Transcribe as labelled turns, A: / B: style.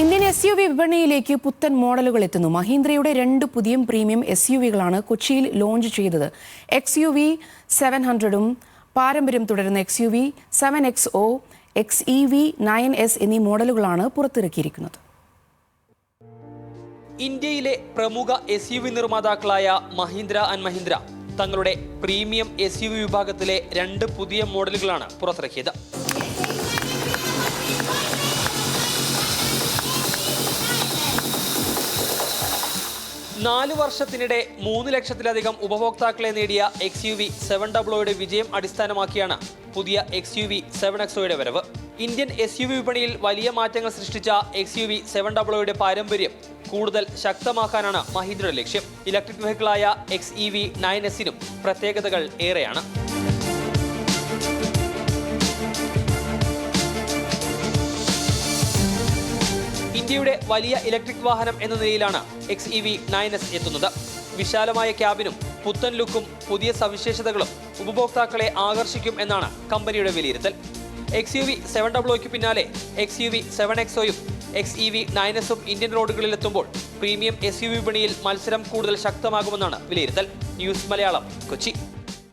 A: Indian S U V വിപണിയിലേക്ക് പുത്തൻ മോഡലുകൾ എത്തുന്നു. മഹീന്ദ്രയുടെ രണ്ട് പുതിയ പ്രീമിയം എസ് യു വികളാണ് കൊച്ചിയിൽ ലോഞ്ച് ചെയ്തത്. എക്സ് യു വി സെവൻ ഹൺഡ്രഡും പാരമ്പര്യം തുടരുന്ന X U V seven X O X E V nine S എന്നീ മോഡലുകളാണ് പുറത്തിറക്കിയിരിക്കുന്നത്.
B: ഇന്ത്യയിലെ പ്രമുഖ എസ് യു വി നിർമ്മാതാക്കളായ മഹീന്ദ്ര ആൻഡ് മഹീന്ദ്ര തങ്ങളുടെ പ്രീമിയം എസ് യു വി വിഭാഗത്തിലെ രണ്ട് പുതിയ മോഡലുകളാണ് പുറത്തിറക്കിയത്. നാല് വർഷത്തിനിടെ മൂന്ന് ലക്ഷത്തിലധികം ഉപഭോക്താക്കളെ നേടിയ എക്സ് യു വി സെവൻ ഡബ്ലോയുടെ വിജയം അടിസ്ഥാനമാക്കിയാണ് പുതിയ എക്സ് യു വി സെവൻ എക്സോയുടെ വരവ്. ഇന്ത്യൻ എസ് യു വി വിപണിയിൽ വലിയ മാറ്റങ്ങൾ സൃഷ്ടിച്ച എക്സ് യു വി സെവൻ ഡബ്ലോയുടെ പാരമ്പര്യം കൂടുതൽ ശക്തമാക്കാനാണ് മഹീന്ദ്രയുടെ ലക്ഷ്യം. ഇലക്ട്രിക് വെഹിക്കിളായ എക്സ് ഇ വി നയൻ എസിനും പ്രത്യേകതകൾ ഏറെയാണ്. ഇന്ത്യയുടെ വലിയ ഇലക്ട്രിക് വാഹനം എന്ന നിലയിലാണ് X E V nine S എത്തുന്നത്. വിശാലമായ ക്യാബിനും പുത്തൻ ലുക്കും പുതിയ സവിശേഷതകളും ഉപഭോക്താക്കളെ ആകർഷിക്കും എന്നാണ് കമ്പനിയുടെ വിലയിരുത്തൽ. എക്സ് യു വി സെവൻ ഡബ്ലോയ്ക്ക് പിന്നാലെ എക്സ് യു വി സെവൻ എക്സോയും എക്സ് ഇ വി നയൻ എസും ഇന്ത്യൻ റോഡുകളിൽ എത്തുമ്പോൾ പ്രീമിയം എസ് യു വിപണിയിൽ മത്സരം കൂടുതൽ ശക്തമാകുമെന്നാണ് വിലയിരുത്തൽ. ന്യൂസ് മലയാളം കൊച്ചി.